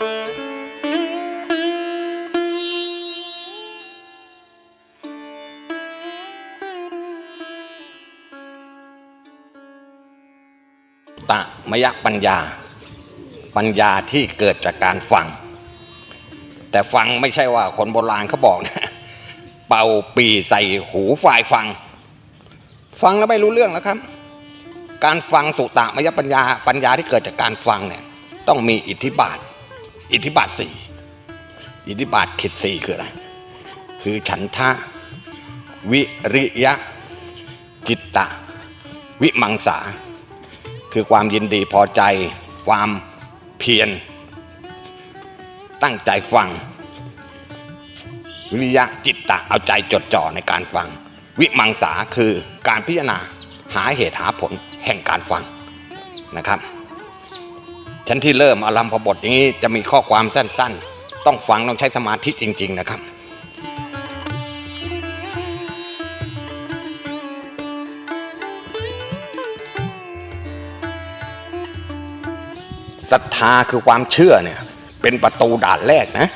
ตะมยปัญญา ปัญญาที่เกิดจากการฟัง แต่ฟังไม่ใช่ว่าคนโบราณเขาบอกนะ เป่าปีใส่หูฝ่ายฟัง ฟังแล้วไม่รู้เรื่องแล้วครับ การฟังสุตะมยปัญญา ปัญญาที่เกิดจากการฟังเนี่ย ต้องมีอิทธิบาท อิทธิบาทสี่อิทธิบาทขิดสี่คืออะไร คือฉันทะ วิริยะ จิตตะ วิมังสา คือความยินดีพอใจ ความเพียร ตั้งใจฟัง วิริยะจิตตะเอาใจจดจ่อในการฟัง วิมังสาคือการพิจารณาหาเหตุหาผลแห่งการฟังนะครับ ชั้นที่เริ่มอารัมพบทอย่างนี้จะมีข้อความสั้น ๆ ต้องฟังต้องใช้สมาธิจริง ๆ นะครับศรัทธาคือความเชื่อเนี่ย เป็นประตูด่านแรกนะ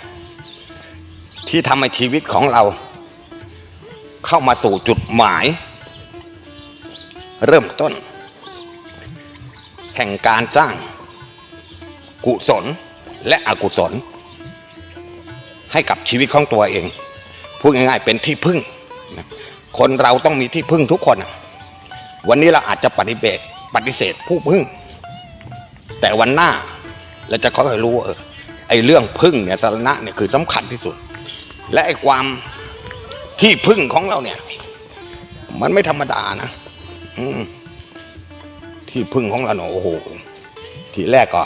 ที่ทำให้ชีวิตของเรา เข้ามาสู่จุดหมาย เริ่มต้น แห่งการสร้าง กุศลและอกุศล ให้กับชีวิตของตัวเอง พูดง่ายๆเป็นที่พึ่ง คนเราต้องมีที่พึ่งทุกคน วันนี้เราอาจจะปฏิเสธปฏิเสธผู้พึ่ง แต่วันหน้าเราจะค่อยๆรู้เออไอ้เรื่องพึ่งเนี่ยสารณะเนี่ยคือสำคัญที่สุด และไอ้ความที่พึ่งของเราเนี่ย มันไม่ธรรมดานะอืที่พึ่งของเราเนโอ้โห ทีแรกก็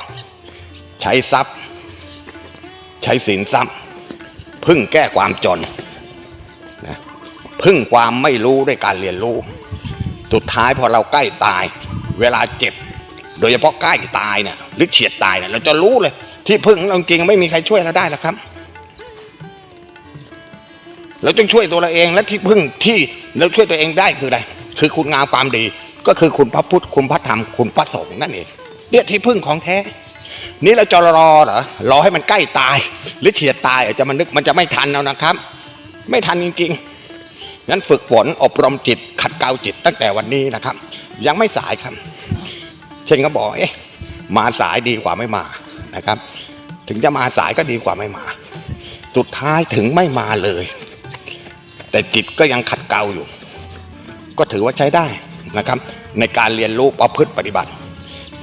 ใช้ทรัพย์ ใช้สินทรัพย์ พึ่งแก้ความจนนะพึ่งความไม่รู้ด้วยการเรียนรู้ สุดท้ายพอเราใกล้ตาย เวลาเจ็บ โดยเฉพาะใกล้ตายเนี่ยหรือเฉียดตายเนี่ยเราจะรู้เลย ที่พึ่งเราจริงไม่มีใครช่วยเราได้หรอกครับ เราต้องช่วยตัวเราเองและที่พึ่งที่เราช่วยตัวเองได้คืออะไรคือคุณงามความดี ก็คือคุณพระพุทธคุณพระธรรมคุณพระสงฆ์นั่นเองเนี่ยที่พึ่งของแท้ นี่เราจะรอเหรอรอให้มันใกล้ตาย หรือเฉียดตายอาจจะมันนึกมันจะไม่ทันแล้วนะครับ ไม่ทันจริงๆงั้นฝึกฝนอบรมจิต ขัดเกลาจิตตั้งแต่วันนี้นะครับ ยังไม่สายครับ เช่นเขาบอกเอ๊ะมาสายดีกว่าไม่มานะครับ ถึงจะมาสายก็ดีกว่าไม่มา สุดท้ายถึงไม่มาเลย แต่จิตก็ยังขัดเกลาอยู่ ก็ถือว่าใช้ได้นะครับ ในการเรียนรู้ประพฤติปฏิบัติ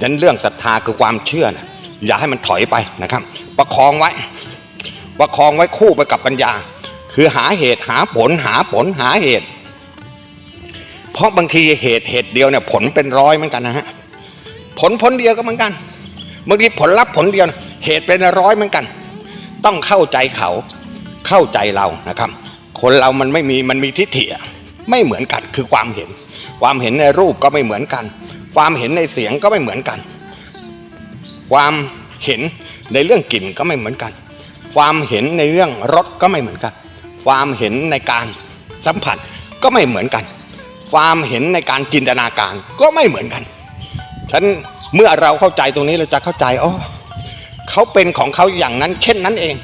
ดังนั้นเรื่องศรัทธาคือความเชื่อนะ อย่าให้มันถอยไปนะครับ ประคองไว้ ประคองไว้คู่ไปกับปัญญา คือหาเหตุหาผลหาผลหาเหตุ เพราะบางทีเหตุเหตุเดียวเนี่ยผลเป็นร้อยเหมือนกันนะฮะผลผลเดียวก็เหมือนกันบางทีผลลัพธ์ผลเดียวเหตุเป็นร้อยเหมือนกัน ต้องเข้าใจเขาเข้าใจเรานะครับ คนเรามันไม่มีมันมีทิฏฐิไม่เหมือนกันคือความเห็น ความเห็นในรูปก็ไม่เหมือนกัน ความเห็นในเสียงก็ไม่เหมือนกัน ความเห็นในเรื่องกลิ่นก็ไม่เหมือนกัน ความเห็นในเรื่องรสก็ไม่เหมือนกัน ความเห็นในการสัมผัสก็ไม่เหมือนกัน ความเห็นในการจินตนาการก็ไม่เหมือนกันฉันเมื่อเราเข้าใจตรงนี้เราจะเข้าใจอ๋อเขาเป็นของเขาอย่างนั้น เช่นนั้นเอง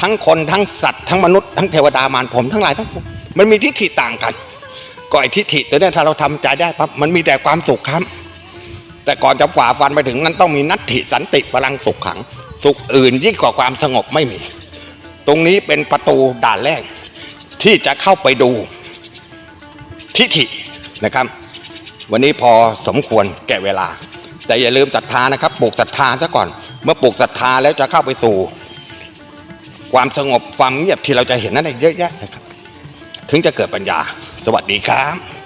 ทั้งคนทั้งสัตว์ทั้งมนุษย์ทั้งเทวดามารผมทั้งหลายทั้งปวงมันมีทิฏฐิต่างกันก็ไอ้ทิฏฐิตัวนี้ถ้าเราทำใจได้ปั๊บมันมีแต่ความสุขครับ แต่ก่อนจะฝ่าฟันไปถึงนั้นต้องมีนัตถิสันติพลังสุขขัง สุขอื่นยิ่งกว่าความสงบไม่มี ตรงนี้เป็นประตูด่านแรก ที่จะเข้าไปดูทิฏฐินะครับ วันนี้พอสมควรแก่เวลา แต่อย่าลืมศรัทธานะครับปลูกศรัทธาซะก่อน เมื่อปลูกศรัทธาแล้วจะเข้าไปสู่ ความสงบความเงียบที่เราจะเห็นนั่นเองเยอะแยะนะครับ ถึงจะเกิดปัญญา สวัสดีครับ